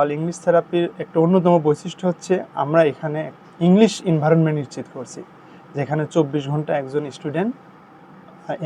All English থেরাপির একটা অন্যতম বৈশিষ্ট্য হচ্ছে আমরা এখানে ইংলিশ এনভায়রনমেন্ট নিশ্চিত করছি, যেখানে চব্বিশ ঘণ্টা একজন স্টুডেন্ট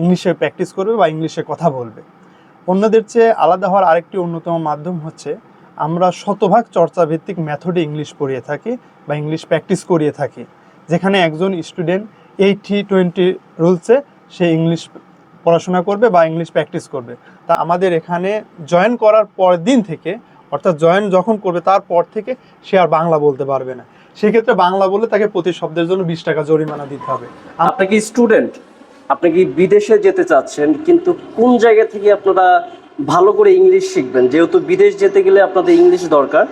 ইংলিশে প্র্যাকটিস করবে বা ইংলিশে কথা বলবে। অন্যদের চেয়ে আলাদা হওয়ার আরেকটি অন্যতম মাধ্যম হচ্ছে আমরা শতভাগ চর্চাভিত্তিক মেথডে ইংলিশ পড়িয়ে থাকি বা ইংলিশ প্র্যাকটিস করিয়ে থাকি, যেখানে একজন স্টুডেন্ট এইটি টোয়েন্টি রুলসে সে ইংলিশ পড়াশোনা করবে বা ইংলিশ প্র্যাকটিস করবে। তা আমাদের এখানে জয়েন করার পর দিন থেকে অর্থাৎ জয়েন যখন করবে, তারপর থেকে সে আর বাংলা বলতে পারবে না। সেক্ষেত্রে বাংলা বলে তাকে প্রতি শব্দের জন্য বিশ টাকা জরিমানা দিতে হবে। আপনি কি স্টুডেন্ট? আপনি কি বিদেশে যেতে চাচ্ছেন? কিন্তু কোন জায়গা থেকে আপনারা ভালো করে ইংলিশ শিখবেন? যেহেতু বিদেশ যেতে গেলে আপনাদের ইংলিশ দরকার,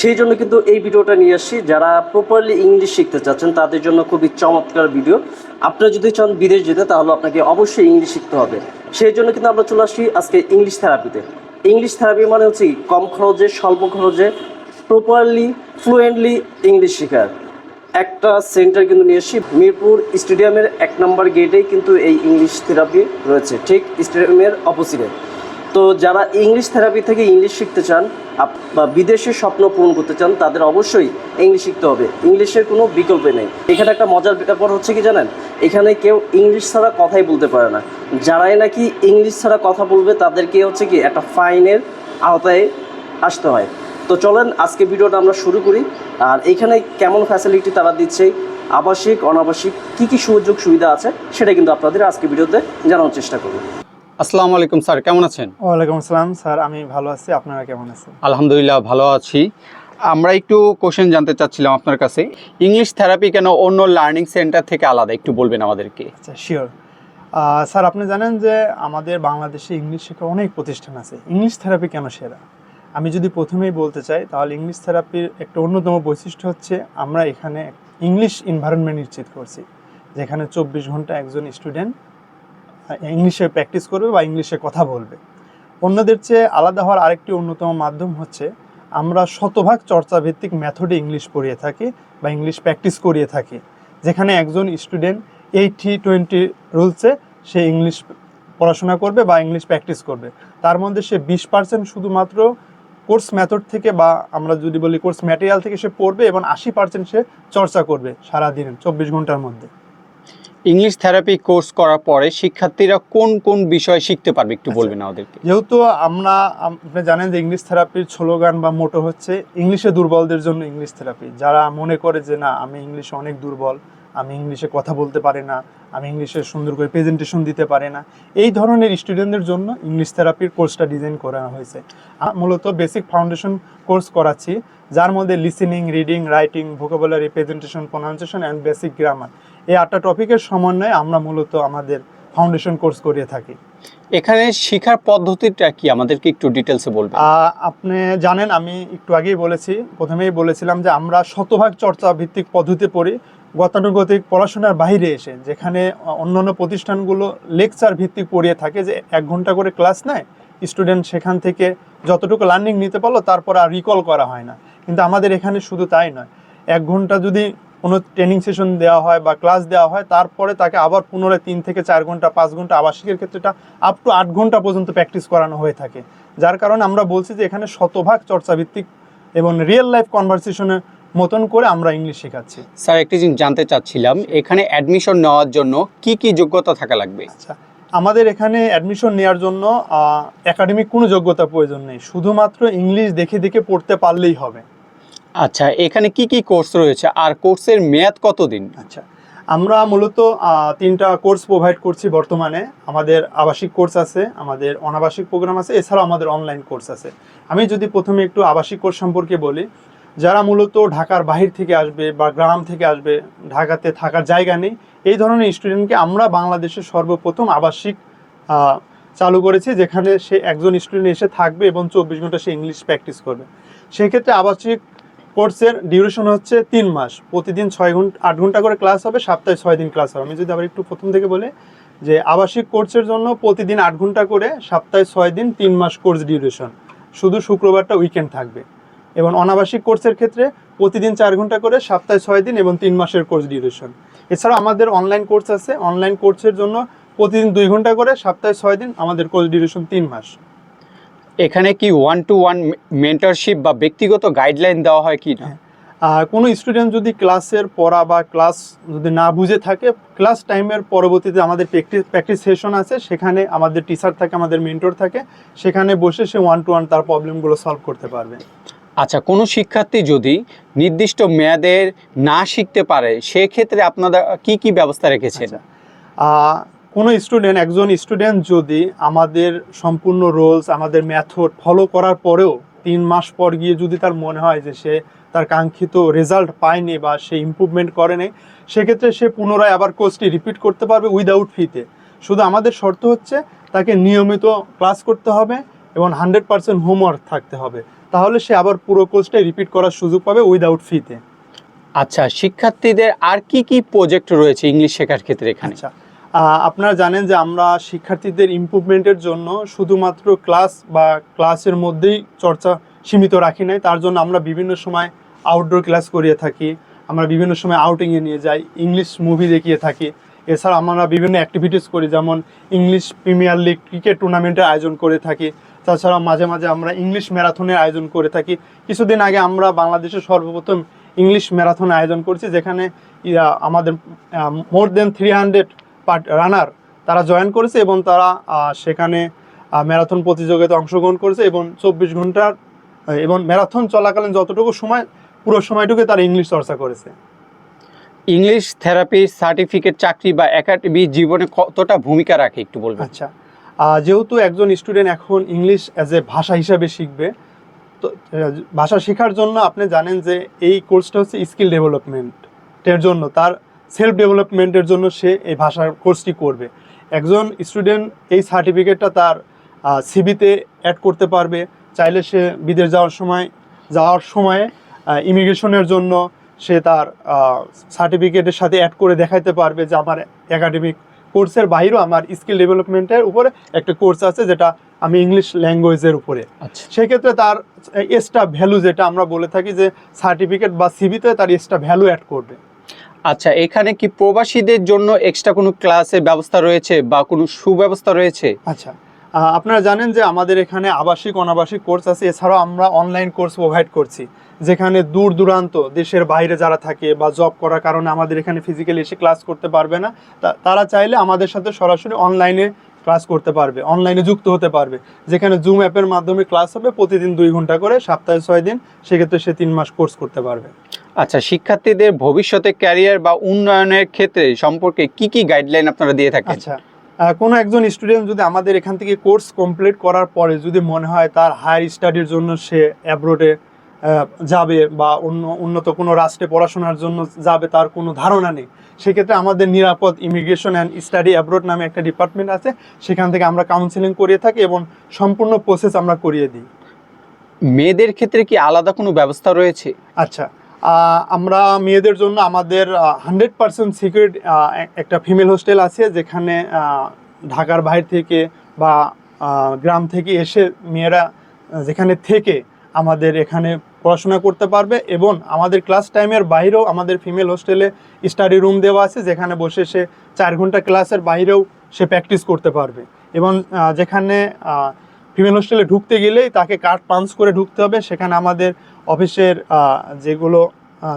সেই জন্য কিন্তু এই ভিডিওটা নিয়ে আসছি। যারা প্রপারলি ইংলিশ শিখতে চাচ্ছেন, তাদের জন্য খুবই চমৎকার ভিডিও আপনারা যদি চান বিদেশ যেতে, তাহলে আপনাকে অবশ্যই ইংলিশ শিখতে হবে। সেই জন্য কিন্তু আমরা চলে আসছি আজকে ইংলিশ থেরাপিতে। ইংলিশ থেরাপি মানে হচ্ছে কি? কম খরচে, স্বল্প খরচে প্রপারলি ফ্লুয়েন্টলি ইংলিশ শেখার একটা সেন্টার কিন্তু নিয়ে এসেছি মিরপুর স্টেডিয়ামের এক নম্বর গেটেই কিন্তু এই ইংলিশ থেরাপি রয়েছে, ঠিক স্টেডিয়ামের অপোজিটে তো যারা ইংলিশ থেরাপি থেকে ইংলিশ শিখতে চান বা বিদেশের স্বপ্ন পূরণ করতে চান, তাদের অবশ্যই ইংলিশ শিখতে হবে। ইংলিশের কোনো বিকল্প নেই। এখানে একটা মজার ব্যাপার হচ্ছে কি জানেন? এখানে কেউ ইংলিশ ছাড়া কথাই বলতে পারে না। যারাই নাকি ইংলিশ ছাড়া কথা বলবে, তাদেরকে হচ্ছে কি একটা ফাইনের আওতায় আসতে হয়। তো চলেন, আজকে ভিডিওটা আমরা শুরু করি। আর এখানে কেমন ফ্যাসিলিটি তারা দিচ্ছে, আবাসিক, অনাবাসিক, কি কি সুযোগ সুবিধা আছে, সেটা কিন্তু আপনাদের আজকে ভিডিওতে জানানোর চেষ্টা করব। আসসালামু আলাইকুম স্যার। কেমন আছেন? ওয়ালাইকুম আসসালাম স্যার। আমি ভালো আছি। আপনারা কেমন আছেন? আলহামদুলিল্লাহ ভালো আছি। আমরা একটু কোশ্চেন জানতে চাচ্ছিলাম আপনার কাছে। ইংলিশ থেরাপি কেন অন্য লার্নিং সেন্টার থেকে আলাদা? একটু বলবেন আমাদেরকে। আচ্ছা শিওর স্যার আপনি জানেন যে আমাদের বাংলাদেশে ইংলিশ শেখার অনেক প্রতিষ্ঠান আছে। ইংলিশ থেরাপি কেন সেরা? আমি যদি প্রথমেই বলতে চাই তাহলে ইংলিশ থেরাপির একটা অন্যতম বৈশিষ্ট্য হচ্ছে আমরা এখানে ইংলিশ এনভায়রনমেন্ট নিশ্চিত করছি। যেখানে চব্বিশ ঘণ্টা একজন স্টুডেন্ট ইংলিশে প্র্যাকটিস করবে বা ইংলিশে কথা বলবে। অন্যদের চেয়ে আলাদা হওয়ার আরেকটি অন্যতম মাধ্যম হচ্ছে, আমরা শতভাগ চর্চাভিত্তিক মেথডে ইংলিশ পড়িয়ে থাকি বা ইংলিশ প্র্যাকটিস করিয়ে থাকি, যেখানে একজন স্টুডেন্ট এইটি টোয়েন্টি রুলসে সে ইংলিশ পড়াশোনা করবে বা ইংলিশ প্র্যাকটিস করবে। তার মধ্যে সে বিশ পার্সেন্ট শুধুমাত্র কোর্স মেথড থেকে বা আমরা যদি বলি কোর্স ম্যাটেরিয়াল থেকে সে পড়বে এবং আশি পার্সেন্ট সে চর্চা করবে সারাদিন, চব্বিশ ঘণ্টার মধ্যে। ইংলিশ থেরাপি কোর্স করার পরে শিক্ষার্থীরা কোন কোন বিষয় শিখতে পারবে একটু বলবেন আমাদেরকে? যেহেতু আমরা আপনি জানেন যে ইংলিশ থেরাপির স্লোগান বা মোটো হচ্ছে ইংলিশে দুর্বলদের জন্য ইংলিশ থেরাপি যারা মনে করে যে না আমি ইংলিশে অনেক দুর্বল আমি ইংলিশে কথা বলতে পারি না আমি ইংলিশে সুন্দর করে প্রেজেন্টেশন দিতে পারে না। এই ধরনের স্টুডেন্টদের জন্য ইংলিশ থেরাপির কোর্সটা ডিজাইন করা হয়েছে। মূলত বেসিক ফাউন্ডেশন কোর্স করাচ্ছি যার মধ্যে listening reading writing vocabulary presentation pronunciation and basic grammar এই আটটা টপিকের সমন্বয়ে আমরা মূলত আমাদের ফাউন্ডেশন কোর্স করিয়ে থাকি। এখানে শেখার পদ্ধতিটা কি? আমাদেরকে একটু ডিটেলসে বলবেন। আপনি জানেন আমি একটু আগেই বলেছি প্রথমেই বলেছিলাম যে আমরা শতভাগ চর্চা ভিত্তিক পদ্ধতি পড়ি গতানুগতিক পড়াশোনার বাইরে এসে, যেখানে অন্যান্য প্রতিষ্ঠানগুলো লেকচার ভিত্তিক পড়িয়ে থাকে যে এক ঘণ্টা করে ক্লাস নেয় স্টুডেন্ট সেখান থেকে যতটুকু লার্নিং নিতে পারল তারপর আর রিকল করা হয় না। কিন্তু আমাদের এখানে শুধু তাই নয়। এক ঘণ্টা যদি কোনো ট্রেনিং সেশন দেওয়া হয় বা ক্লাস দেওয়া হয়, তারপরে তাকে আবার পুনরায় তিন থেকে চার ঘণ্টা, পাঁচ ঘণ্টা আবাসিকের ক্ষেত্রেটা আপ টু আট ঘণ্টা পর্যন্ত প্র্যাকটিস করানো হয়ে থাকে। যার কারণে আমরা বলছি যে এখানে শতভাগ চর্চাভিত্তিক এবং রিয়েল লাইফ কনভারসেশনের মতন করে আমরা ইংলিশ শেখাচ্ছি। স্যার একটি জিনিস জানতে চাচ্ছিলাম এখানে অ্যাডমিশন নেওয়ার জন্য কি কি যোগ্যতা থাকা লাগবে? আচ্ছা আমাদের এখানে অ্যাডমিশন নেওয়ার জন্য একাডেমিক কোনো যোগ্যতা প্রয়োজন নেই শুধুমাত্র ইংলিশ দেখে দেখে পড়তে পারলেই হবে। আচ্ছা এখানে কি কি কোর্স রয়েছে আর কোর্সের মেয়াদ কতদিন? আচ্ছা আমরা মূলত তিনটা কোর্স প্রোভাইড করছি বর্তমানে। আমাদের আবাসিক কোর্স আছে আমাদের অনাবাসিক প্রোগ্রাম আছে এছাড়াও আমাদের অনলাইন কোর্স আছে। আমি যদি প্রথমে একটু আবাসিক কোর্স সম্পর্কে বলি যারা মূলত ঢাকার বাহির থেকে আসবে বা গ্রাম থেকে আসবে, ঢাকাতে থাকার জায়গা নেই, এই ধরনের স্টুডেন্টকে আমরা বাংলাদেশের সর্বপ্রথম আবাসিক চালু করেছি, যেখানে সে একজন স্টুডেন্ট এসে থাকবে এবং চব্বিশ ঘণ্টা সে ইংলিশ প্র্যাকটিস করবে। সেক্ষেত্রে আবাসিক কোর্সের ডিউরেশন হচ্ছে তিন মাস। প্রতিদিন ছয় ঘণ্টা, আট ঘণ্টা করে ক্লাস হবে, সপ্তাহে ছয় দিন ক্লাস হবে। আমি যদি আবার একটু প্রথম থেকে বলি যে আবাসিক কোর্সের জন্য প্রতিদিন আট ঘণ্টা করে সপ্তাহে ছয় দিন তিন মাস কোর্স ডিউরেশন শুধু শুক্রবারটা উইকেন্ড থাকবে। এবং অনাবাসিক কোর্সের ক্ষেত্রে প্রতিদিন চার ঘণ্টা করে সপ্তাহে ছয় দিন এবং তিন মাসের কোর্স ডিউরেশন এছাড়া আমাদের অনলাইন কোর্স আছে। অনলাইন কোর্সের জন্য প্রতিদিন দুই ঘণ্টা করে সপ্তাহে ছয় দিন আমাদের কোর্স ডিউরেশন তিন মাস। এখানে কি ওয়ান টু ওয়ান মেন্টারশিপ বা ব্যক্তিগত গাইডলাইন দেওয়া হয় কি না? আহ, কোনো স্টুডেন্ট যদি ক্লাসের পড়া বা ক্লাস যদি না বুঝে থাকে ক্লাস টাইমের পরবর্তীতে আমাদের প্র্যাকটিস প্র্যাকটিস সেশন আছে। সেখানে আমাদের টিচার থাকে আমাদের মেন্টর থাকে। সেখানে বসে সে ওয়ান টু ওয়ান তার প্রবলেমগুলো সলভ করতে পারবে। আচ্ছা কোনো শিক্ষার্থী যদি নির্দিষ্ট মেয়াদের না শিখতে পারে, সেক্ষেত্রে আপনারা কি কি ব্যবস্থা রেখেছেন? আচ্ছা কোনো স্টুডেন্ট, একজন স্টুডেন্ট যদি আমাদের সম্পূর্ণ রোলস, আমাদের মেথড ফলো করার পরেও তিন মাস পর গিয়ে যদি তার মনে হয় যে সে তার কাঙ্ক্ষিত রেজাল্ট পায়নি বা সে ইমপ্রুভমেন্ট করেনি সেক্ষেত্রে সে পুনরায় আবার কোর্সটি রিপিট করতে পারবে উইদাউট ফিতে। শুধু আমাদের শর্ত হচ্ছে তাকে নিয়মিত ক্লাস করতে হবে এবং হান্ড্রেড পার্সেন্ট হোমওয়ার্ক থাকতে হবে। তাহলে সে আবার পুরো কোর্সটাই রিপিট করার সুযোগ পাবে উইদাউট ফিতে আচ্ছা শিক্ষার্থীদের আর কি কি প্রজেক্ট রয়েছে ইংলিশ শেখার ক্ষেত্রে এখানে? আচ্ছা আপনারা জানেন যে আমরা শিক্ষার্থীদের ইমপ্রুভমেন্টের জন্য শুধুমাত্র ক্লাস বা ক্লাসের মধ্যেই চর্চা সীমিত রাখি নাই। তার জন্য আমরা বিভিন্ন সময় আউটডোর ক্লাস করিয়ে থাকি আমরা বিভিন্ন সময় আউটিংয়ে নিয়ে যাই ইংলিশ মুভি দেখিয়ে থাকি। এছাড়া আমরা বিভিন্ন অ্যাক্টিভিটিস করি যেমন ইংলিশ প্রিমিয়ার লিগ ক্রিকেট টুর্নামেন্টের আয়োজন করে থাকি। তাছাড়া মাঝে মাঝে আমরা ইংলিশ ম্যারাথনের আয়োজন করে থাকি। কিছুদিন আগে আমরা বাংলাদেশের সর্বপ্রথম ইংলিশ ম্যারাথন আয়োজন করছি যেখানে আমাদের more than three hundred part runner তারা জয়েন করেছে এবং তারা সেখানে ম্যারাথন প্রতিযোগিতায় অংশগ্রহণ করেছে এবং চব্বিশ ঘণ্টার এবং ম্যারাথন চলাকালীন যতটুকু সময় পুরো সময়টুকু তারা ইংলিশ চর্চা করেছে। ইংলিশ থেরাপি সার্টিফিকেট চাকরি বা একাডেমি জীবনে কতটা ভূমিকা রাখে একটু বলবেন? আচ্ছা যেহেতু একজন স্টুডেন্ট এখন ইংলিশ অ্যাজ এ ভাষা হিসাবে শিখবে, তো ভাষা শেখার জন্য আপনি জানেন যে এই কোর্সটা হচ্ছে স্কিল ডেভেলপমেন্টের জন্য। তার সেলফ ডেভেলপমেন্টের জন্য সে এই ভাষার কোর্সটি করবে। একজন স্টুডেন্ট এই সার্টিফিকেটটা তার সিবিতে অ্যাড করতে পারবে। চাইলে সে বিদেশ যাওয়ার সময় যাওয়ার সময় ইমিগ্রেশনের জন্য সে তার সার্টিফিকেটের সাথে অ্যাড করে দেখাইতে পারবে যে আমার একাডেমিক কোর্সের বাইরেও আমার স্কিল ডেভেলপমেন্টের উপরে একটা কোর্স আছে যেটা আমি ইংলিশ ল্যাঙ্গুয়েজের উপরে। আচ্ছা। সেক্ষেত্রে তার এক্সট্রা ভ্যালু যেটা আমরা বলে থাকি যে সার্টিফিকেট বা সিভিতে তার এক্সট্রা ভ্যালু অ্যাড করবে। আচ্ছা এখানে কি প্রবাসীদের জন্য এক্সট্রা কোনো ক্লাসের ব্যবস্থা রয়েছে বা কোনো সুব্যবস্থা রয়েছে? আচ্ছা। আপনারা জানেন যে আমাদের এখানে আবাসিক অনাবাসিক কোর্স আছে। এছাড়াও আমরা অনলাইন কোর্স প্রোভাইড করছি যেখানে দূর দূরান্ত দেশের বাইরে যারা থাকে বা জব করার কারণে আমাদের এখানে ফিজিক্যালি এসে ক্লাস করতে পারবে না তারা চাইলে আমাদের সাথে সরাসরি অনলাইনে ক্লাস করতে পারবে অনলাইনে যুক্ত হতে পারবে। যেখানে জুম অ্যাপের মাধ্যমে ক্লাস হবে প্রতিদিন দুই ঘণ্টা করে সপ্তাহে ছয় দিন সেক্ষেত্রে সে তিন মাস কোর্স করতে পারবে। আচ্ছা শিক্ষার্থীদের ভবিষ্যতে ক্যারিয়ার বা উন্নয়নের ক্ষেত্রে সম্পর্কে কি কি গাইডলাইন আপনারা দিয়ে থাকেন? আচ্ছা কোনো একজন স্টুডেন্ট যদি আমাদের এখান থেকে কোর্স কমপ্লিট করার পরে যদি মনে হয় তার হায়ার স্টাডির জন্য সে অ্যাব্রোডে যাবে বা অন্য উন্নত কোনো রাষ্ট্রে পড়াশোনার জন্য যাবে তার কোনো ধারণা নেই সেক্ষেত্রে আমাদের নিরাপদ ইমিগ্রেশন অ্যান্ড স্টাডি অ্যাব্রোড নামে একটা ডিপার্টমেন্ট আছে সেখান থেকে আমরা কাউন্সিলিং করিয়ে থাকি এবং সম্পূর্ণ প্রসেস আমরা করিয়ে দিই। মেয়েদের ক্ষেত্রে কি আলাদা কোনো ব্যবস্থা রয়েছে? আচ্ছা আমরা মেয়েদের জন্য আমাদের হান্ড্রেড পার্সেন্ট সিকিউরিট একটা ফিমেল হোস্টেল আছে যেখানে ঢাকার বাইরে থেকে বা গ্রাম থেকে এসে মেয়েরা যেখানে থেকে আমাদের এখানে পড়াশোনা করতে পারবে এবং আমাদের ক্লাস টাইমের বাইরেও আমাদের ফিমেল হোস্টেলে স্টাডি রুম দেওয়া আছে যেখানে বসে সে চার ঘণ্টা ক্লাসের বাইরেও সে প্র্যাকটিস করতে পারবে এবং যেখানে ফিমেল হোস্টেলে ঢুকতে গেলেই তাকে কার্ড পাঞ্চ করে ঢুকতে হবে। সেখানে আমাদের অফিসের যেগুলো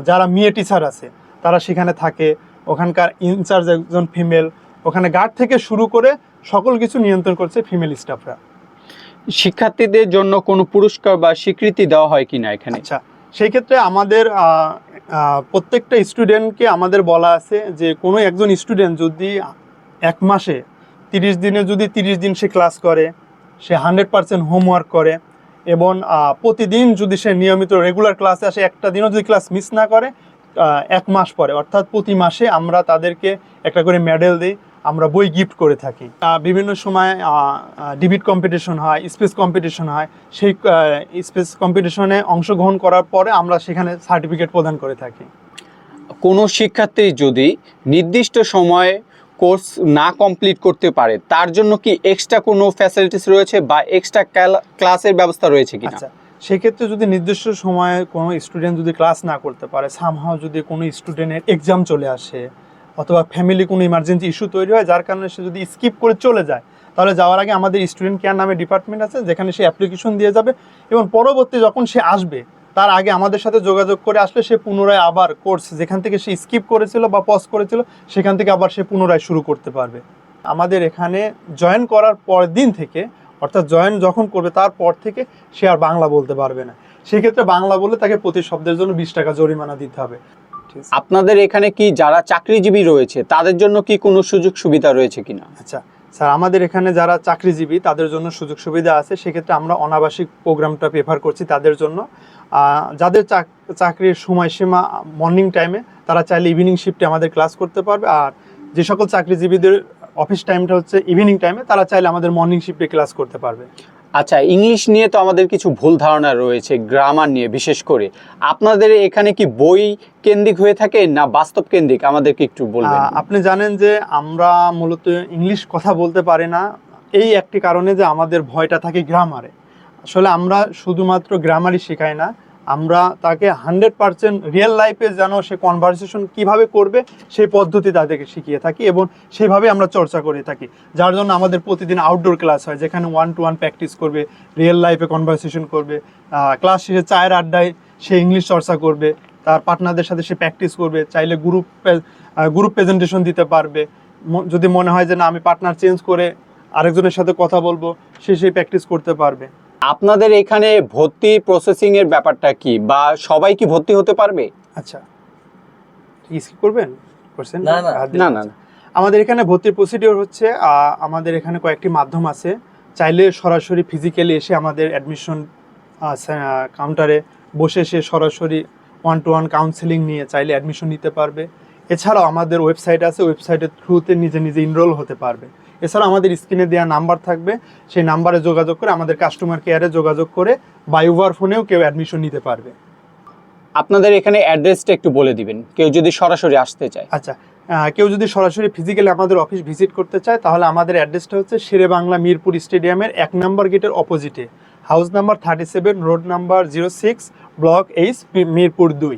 যারা মেয়ে টিচার আছে তারা সেখানে থাকে। ওখানকার ইনচার্জ একজন ফিমেল ওখানে গার্ড থেকে শুরু করে সকল কিছু নিয়ন্ত্রণ করছে ফিমেল স্টাফরা শিক্ষার্থীদের জন্য কোনো পুরস্কার বা স্বীকৃতি দেওয়া হয় কিনা এখানে? আচ্ছা সেই ক্ষেত্রে আমাদের প্রত্যেকটা স্টুডেন্টকে আমাদের বলা আছে যে কোনো একজন স্টুডেন্ট যদি এক মাসে তিরিশ দিনে যদি তিরিশ দিন সে ক্লাস করে সে হান্ড্রেড পার্সেন্ট হোমওয়ার্ক করে এবং প্রতিদিন যদি সে নিয়মিত রেগুলার ক্লাসে আসে, একটা দিনও যদি ক্লাস মিস না করে এক মাস পরে, অর্থাৎ প্রতি মাসে আমরা তাদেরকে একটা করে মেডেল দিই, আমরা বই গিফট করে থাকি। বিভিন্ন সময় ডিবিট কম্পিটিশন হয় স্পেস কম্পিটিশন হয়, সেই স্পেস কম্পিটিশনে অংশগ্রহণ করার পরে আমরা সেখানে সার্টিফিকেট প্রদান করে থাকি। কোনো শিক্ষার্থী যদি নির্দিষ্ট সময়ে কোর্স না কমপ্লিট করতে পারে, তার জন্য কি এক্সট্রা কোনো ফ্যাসিলিটিস রয়েছে বা এক্সট্রা ক্লাসের ব্যবস্থা রয়েছে কিনা? আচ্ছা সেক্ষেত্রে যদি নির্দিষ্ট সময়ে কোনো স্টুডেন্ট যদি ক্লাস না করতে পারে সামহাও যদি কোনো স্টুডেন্টের এক্সাম চলে আসে অথবা ফ্যামিলি কোনো ইমার্জেন্সি ইস্যু তৈরি হয়, যার কারণে সে যদি স্কিপ করে চলে যায়, তাহলে যাওয়ার আগে আমাদের স্টুডেন্ট কেয়ার নামে ডিপার্টমেন্ট আছে, যেখানে সে অ্যাপ্লিকেশন দিয়ে যাবে এবং পরবর্তী যখন সে আসবে তার আগে আমাদের সাথে যোগাযোগ করে আসলে সে পুনরায় আবার কোর্স যেখান থেকে সে স্কিপ করেছিল বা পজ করেছিল সেখান থেকে আবার সে পুনরায় শুরু করতে পারবে। আমাদের এখানে জয়েন করার পর দিন থেকে অর্থাৎ জয়েন যখন করবে তারপর থেকে সে আর বাংলা বলতে পারবে না। সেক্ষেত্রে বাংলা বলে তাকে প্রতি শব্দের জন্য বিশ টাকা জরিমানা দিতে হবে। ঠিক আছে? আপনাদের এখানে কি যারা চাকরিজীবী রয়েছে তাদের জন্য কি কোনো সুযোগ সুবিধা রয়েছে কিনা? আচ্ছা স্যার আমাদের এখানে যারা চাকরিজীবী তাদের জন্য সুযোগ সুবিধা আছে। সেক্ষেত্রে আমরা অনাবাসিক প্রোগ্রামটা প্রেফার করছি তাদের জন্য। যাদের চাকরির সময়সীমা মর্নিং টাইমে তারা চাইলে ইভিনিং শিফটে আমাদের ক্লাস করতে পারবে। আর যে সকল চাকরিজীবীদের অফিস টাইমটা হচ্ছে ইভিনিং টাইমে তারা চাইলে আমাদের মর্নিং শিফটে ক্লাস করতে পারবে। আচ্ছা ইংলিশ নিয়ে তো আমাদের কিছু ভুল ধারণা রয়েছে গ্রামার নিয়ে বিশেষ করে। আপনাদের এখানে কি বই কেন্দ্রিক হয়ে থাকে না বাস্তব কেন্দ্রিক? আমাদেরকে একটু বলবেন। আপনি জানেন যে আমরা মূলত ইংলিশ কথা বলতে পারি না এই একটি কারণে যে আমাদের ভয়টা থাকে গ্রামারে আসলে আমরা শুধুমাত্র গ্রামারই শেখাই না, আমরা তাকে হান্ড্রেড পার্সেন্ট রিয়েল লাইফে যেন সে কনভারসেশন কীভাবে করবে, সেই পদ্ধতি তাদেরকে শিখিয়ে থাকি এবং সেইভাবে আমরা চর্চা করে থাকি। যার জন্য আমাদের প্রতিদিন আউটডোর ক্লাস হয়, যেখানে ওয়ান টু ওয়ান প্র্যাকটিস করবে রিয়েল লাইফে কনভারসেশন করবে ক্লাস শেষে চায়ের আড্ডায় সে ইংলিশ চর্চা করবে, তার পার্টনারদের সাথে সে প্র্যাকটিস করবে, চাইলে গ্রুপ গ্রুপ প্রেজেন্টেশন দিতে পারবে। যদি মনে হয় যে না, আমি পার্টনার চেঞ্জ করে আরেকজনের সাথে কথা বলব, সে সেই প্র্যাকটিস করতে পারবে। আপনাদের এখানে ভর্তি প্রসেসিং এর ব্যাপারটা কি? বা সবাই কি ভর্তি হতে পারবে? আচ্ছা। স্কিপ করবেন? করছেন? না, না। না না না। আমাদের এখানে ভর্তির প্রসিডিওর হচ্ছে আমাদের এখানে কয়েকটি মাধ্যম আছে। চাইলে সরাসরি ফিজিক্যালি এসে আমাদের অ্যাডমিশন কাউন্টারে বসে সে সরাসরি ওয়ান টু ওয়ান কাউন্সেলিং নিয়ে চাইলে অ্যাডমিশন নিতে পারবে। এছাড়াও আমাদের ওয়েবসাইট আছে ওয়েবসাইটের থ্রুতে নিজে নিজে ইনরোল হতে পারবে। এছাড়াও আমাদের স্ক্রিনে দেওয়া নাম্বার থাকবে। সেই নাম্বারে যোগাযোগ করে আমাদের কাস্টমার কেয়ারে যোগাযোগ করে বা ইউভার ফোনেও কেউ অ্যাডমিশন নিতে পারবে। আপনাদের এখানে অ্যাড্রেসটা একটু বলে দিবেন। কেউ যদি সরাসরি আসতে চায়। আচ্ছা কেউ যদি সরাসরি ফিজিক্যালি আমাদের অফিস ভিজিট করতে চায় তাহলে আমাদের অ্যাড্রেসটা হচ্ছে শেরে বাংলা মিরপুর স্টেডিয়ামের এক নম্বর গেটের অপোজিটে house number thirty seven road number zero six block H Mirpur দুই।